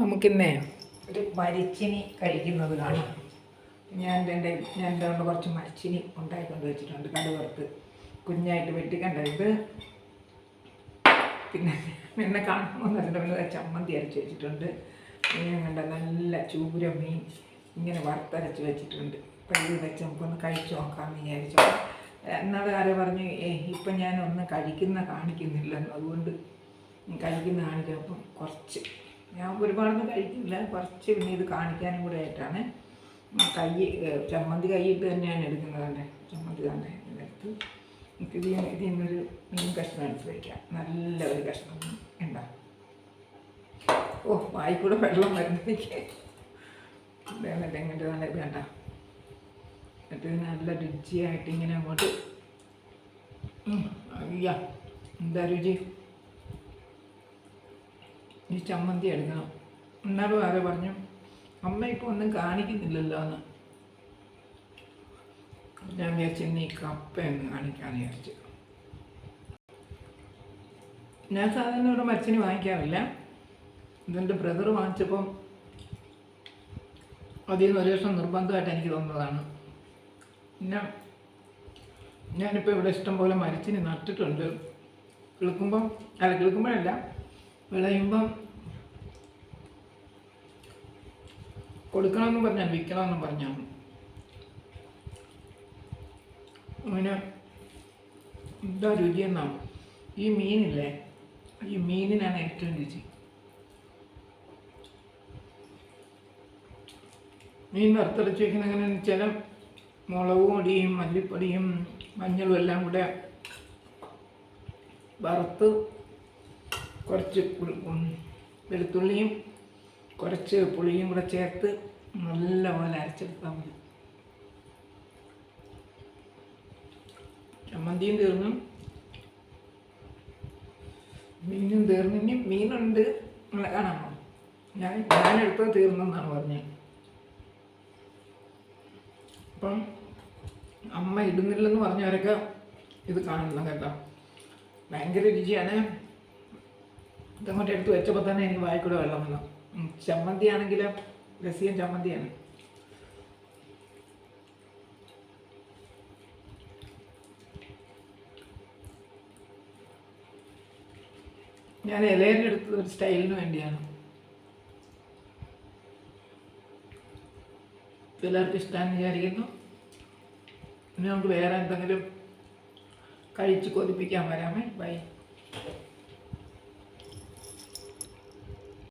നമുക്കിന്നേ ഒരു മരിച്ചിനി കഴിക്കുന്നത് കാണാം. ഞാൻ എന്റെ ഞാൻ എന്റെ കൊണ്ട് കുറച്ച് മരിച്ചിനി ഉണ്ടായിക്കൊണ്ട് വെച്ചിട്ടുണ്ട്. കടുവറുത്ത് കുഞ്ഞായിട്ട് വെട്ടിക്കണ്ട ഇത് പിന്നെ എന്നെ കാണുമ്പോൾ നല്ല ചമ്മന്തി അരച്ച് വെച്ചിട്ടുണ്ട്. പിന്നെ കണ്ട നല്ല ചൂര മീൻ ഇങ്ങനെ വറുത്തരച്ച് വെച്ചിട്ടുണ്ട്. ഇത് വെച്ച് നമുക്കൊന്ന് കഴിച്ചു നോക്കാമെന്ന് വിചാരിച്ചു. എന്നാൽ ആരോ പറഞ്ഞു ഏ ഇപ്പം ഞാൻ ഒന്നും കഴിക്കുന്ന കാണിക്കുന്നില്ലെന്ന്. അതുകൊണ്ട് കഴിക്കുന്ന കാണിക്കാം കുറച്ച് ഞാൻ ഒരുപാടൊന്നും കഴിക്കില്ല കുറച്ച് പിന്നെ ഇത് കാണിക്കാനും കൂടെ ആയിട്ടാണ്. കൈ ചമ്മന്തി കൈയിട്ട് തന്നെയാണ് എടുക്കുന്നത് കണ്ടേ. ചമ്മന്തി തന്നെ എടുത്ത് നമുക്ക് ഇത് ഇതിൽ നിന്നൊരു മീൻ കഷ്ണം എടുത്ത് വയ്ക്കാം നല്ല ഒരു കഷ്ണം ഉണ്ടാ? ഓ വായിക്കൂടെ വെള്ളം വരുന്നേക്ക് വേണ്ട എങ്ങനെ നല്ല ഇത് കണ്ട. എന്നിട്ട് ഇത് നല്ല രുചിയായിട്ട് ഇങ്ങനെ അങ്ങോട്ട്. എന്താ രുചി? ഈ ചമ്മന്തി എടുക്കണം. എന്നാലും ആരെ പറഞ്ഞു അമ്മ ഇപ്പോൾ ഒന്നും കാണിക്കുന്നില്ലല്ലോ എന്ന്. ഞാൻ വിചാരിച്ചു ഈ കപ്പ എന്ന് കാണിക്കാന്ന് വിചാരിച്ചു. ഞാൻ സാധാരണ ഇവിടെ മച്ചിന് വാങ്ങിക്കാറില്ല. ഇതെന്റെ ബ്രദർ വാങ്ങിച്ചപ്പം അതിൽ നിന്ന് ഒരു ദിവസം നിർബന്ധമായിട്ട് എനിക്ക് തോന്നുന്നതാണ് പിന്നെ ഞാനിപ്പോൾ ഇവിടെ ഇഷ്ടം പോലെ മരച്ചിന് നട്ടിട്ടുണ്ട്. കിളുക്കുമ്പം അല്ല കിളുക്കുമ്പോഴല്ല വിളയുമ്പം കൊടുക്കണമെന്ന് പറഞ്ഞാൽ വിൽക്കണമെന്ന് പറഞ്ഞാൽ അങ്ങനെ എന്താ രുചി എന്നാണ് ഈ മീനില്ലേ ഈ മീനിനാണ് ഏറ്റവും രുചി. മീൻ വറുത്തരച്ച് വെക്കുന്ന അങ്ങനെ വെച്ചാൽ മുളക് പൊടിയും മല്ലിപ്പൊടിയും മഞ്ഞളും എല്ലാം കൂടെ വറുത്ത് കുറച്ച് വെളുത്തുള്ളിയും കുറച്ച് പുളിയും കൂടെ ചേർത്ത് നല്ലപോലെ അരച്ചെടുത്താൽ മതി. ചമ്മന്തിയും തീർന്നു. മീനും തീർന്നു. ഇനി മീനുണ്ട്. നിങ്ങളെ കാണാമോ? ഞാൻ ഞാനെടുത്തത് തീർന്നെന്നാണ് പറഞ്ഞത്. അപ്പം അമ്മ ഇടുന്നില്ലെന്ന് പറഞ്ഞവരൊക്കെ ഇത് കാണണം കേട്ടോ. ഭയങ്കര രുചിയാണ്. ഇതങ്ങോട്ട് എടുത്ത് വെച്ചപ്പോൾ തന്നെ എനിക്ക് വായിക്കൂടെ വെള്ളം വന്നു. ചമ്മന്തി ആണെങ്കിൽ രസിയൻ ചമ്മന്തിയാണ്. ഞാൻ ഇലയുടെ എടുത്തത് ഒരു സ്റ്റൈലിന് വേണ്ടിയാണ്. എല്ലാവർക്കും ഇഷ്ടമാണെന്ന് വിചാരിക്കുന്നു. ഇനി നമുക്ക് വേറെ എന്തെങ്കിലും കഴിച്ച് കൊതിപ്പിക്കാൻ വരാമേ. ബൈ